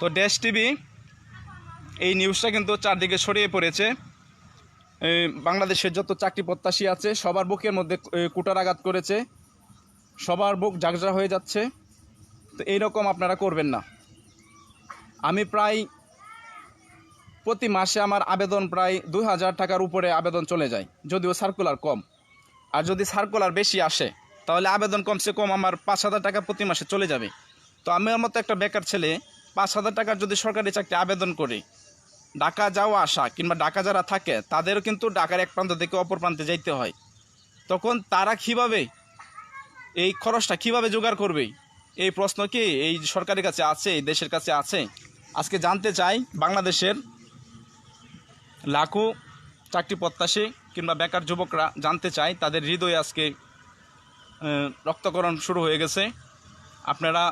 তো dash TV এই নিউজটা কিন্তু চারদিকে ছড়িয়ে পড়েছে। বাংলাদেশের যত চাকরি প্রত্যাশী আছে, সবার বুকের মধ্যে কুটার আঘাত করেছে। সবার বুক জাগজা হয়ে যাচ্ছে। তো এইরকম আপনারা করবেন না। আমি প্রায় প্রতি মাসে আমার আবেদন প্রায় দুই হাজার টাকার উপরে আবেদন চলে যায়, যদিও সার্কুলার কম। আর যদি সার্কুলার বেশি আসে, তাহলে আবেদন কমসে কম আমার পাঁচ হাজার টাকা প্রতি মাসে চলে যাবে। তো আমার মতো একটা বেকার ছেলে পাঁচ হাজার টাকার যদি সরকারি চাকরি আবেদন করি, ঢাকা যাওয়া আসা কিংবা ঢাকা যারা থাকে, তাদেরও কিন্তু ঢাকার এক প্রান্ত থেকে অপর প্রান্তে যাইতে হয়। তখন তারা কীভাবে এই খরচটা কীভাবে জোগাড় করবে? এই প্রশ্ন কি এই সরকারের কাছে আছে, এই দেশের কাছে আছে? আজকে জানতে চাই বাংলাদেশের লাখো চাকরি প্রত্যাশী কিংবা বেকার যুবকরা জানতে চায় তাদের হৃদয়ে আজকে রক্তকরণ শুরু হয়ে গেছে। আপনারা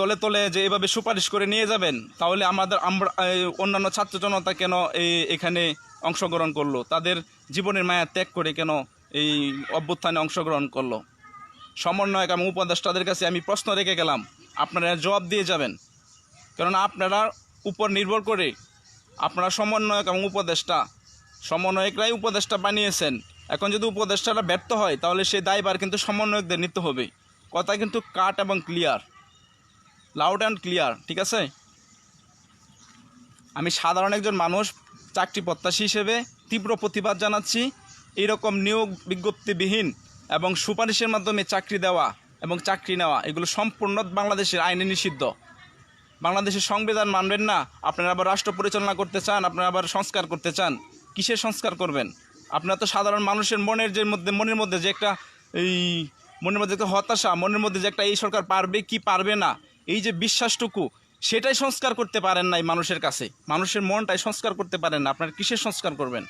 তলে তলে যে এভাবে সুপারিশ করে নিয়ে যাবেন, তাহলে আমাদের আমরা অন্যান্য ছাত্র জনতা কেন এই এখানে অংশগ্রহণ করল? তাদের জীবনের মায়া ত্যাগ করে কেন এই অভ্যুত্থানে অংশগ্রহণ করল? সমন্বয়ক এবং উপদেষ্টাদের কাছে আমি প্রশ্ন রেখে গেলাম, আপনারা জবাব দিয়ে যাবেন। কেননা আপনারা উপর নির্ভর করে আপনারা সমন্বয়ক এবং উপদেষ্টা, সমন্বয়করাই উপদেষ্টা বানিয়েছেন। এখন যদি উপদেষ্টারা ব্যর্থ হয়, তাহলে সেই দায়ভার কিন্তু সমন্বয়কদের নিতে হবে। কথা কিন্তু কাট এবং ক্লিয়ার। লাউড অ্যান্ড ক্লিয়ার ঠিক আছে? আমি সাধারণ একজন মানুষ, চাকরি প্রত্যাশী হিসেবে তীব্র প্রতিবাদ জানাচ্ছি। এরকম নিয়োগ বিজ্ঞপ্তিবিহীন এবং সুপারিশের মাধ্যমে চাকরি দেওয়া এবং চাকরি নেওয়া, এগুলো সম্পূর্ণ বাংলাদেশের আইনে নিষিদ্ধ। বাংলাদেশের সংবিধান মানবেন না, আপনারা আবার রাষ্ট্র পরিচালনা করতে চান, আপনারা আবার সংস্কার করতে চান, কিসের সংস্কার করবেন? আপনারা তো সাধারণ মানুষের মনের যে মধ্যে, মনের মধ্যে যে একটা এই মনের মধ্যে একটা হতাশা, মনের মধ্যে যে একটা এই সরকার পারবে কি পারবে না এই যে বিশ্বাসটুকু, সেটাই সংস্কার করতে পারেন নাই মানুষের কাছে। মানুষের মনটাই সংস্কার করতে পারেন না। আপনার কিসের সংস্কার করবেন?